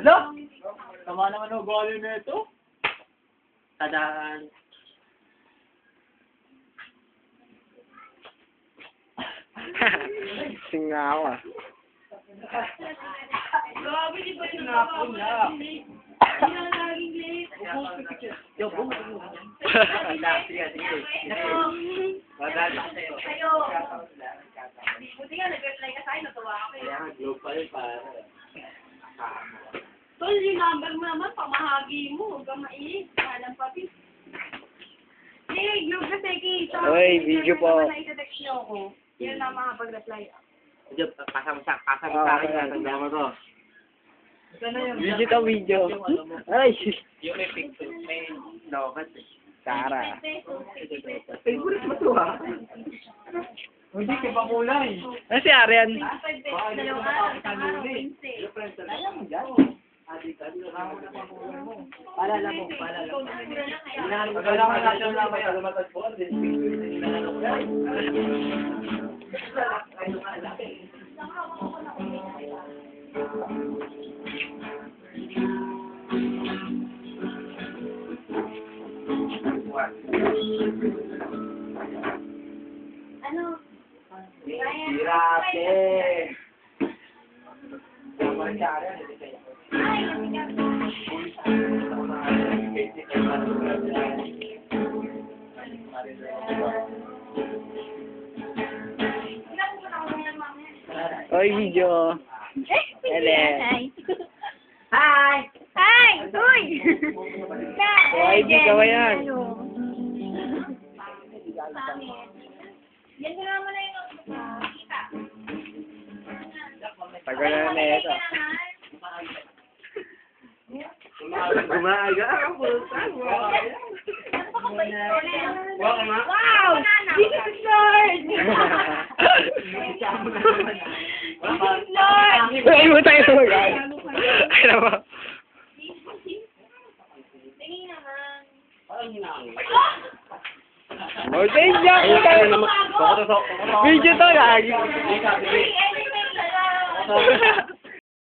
Ano? Tama naman ang ugali na ito. Tadaan. Singaw ah. Grabe, di ba yung Sinapon niya. Hindi na laging late. Yo, boom. Sa'yo. Buti nga, nag-reply ka sa akin, natuwa ako eh. Kaya, globe pa rin para. Tol, yung number mo naman, pamahagi mo. Huwag kang maiis. Alam papi. Eh, globe kasi kay. Oy, video po. Na-text niyo ako. Yun na makapag-reply. Diyo, pasang sa pasang Ah, sa akin yan, tanda mo to. Video to video. Ay, Yung may picture, may lokat eh. Tara. Favorite mo to ha? Hindi ka pa kulay. Ano si Arian? Dalawang araw, isang araw, 15. Alam mo dyan. Paalala mo, paalala mo. Kailangan natin lang may alumatag po. Ano? Hirate. Tama siya, Arian, hindi kaya. Ay, nasikat. Pinapupunta ko ngayon mamaya. Oy, video. Ele. Hi! Hi! Uy! Oy, ka ba yan? Yan ko naman na yung kita. Tagal na na ito. Gumaga ako. Wow, ma. Wow! Jesus is Lord! Lord! Ay, mo tayo na mag Ay, naman. Tingin naman. Parang hinangin. Oh, thank you. Baka to. Video to, lagi.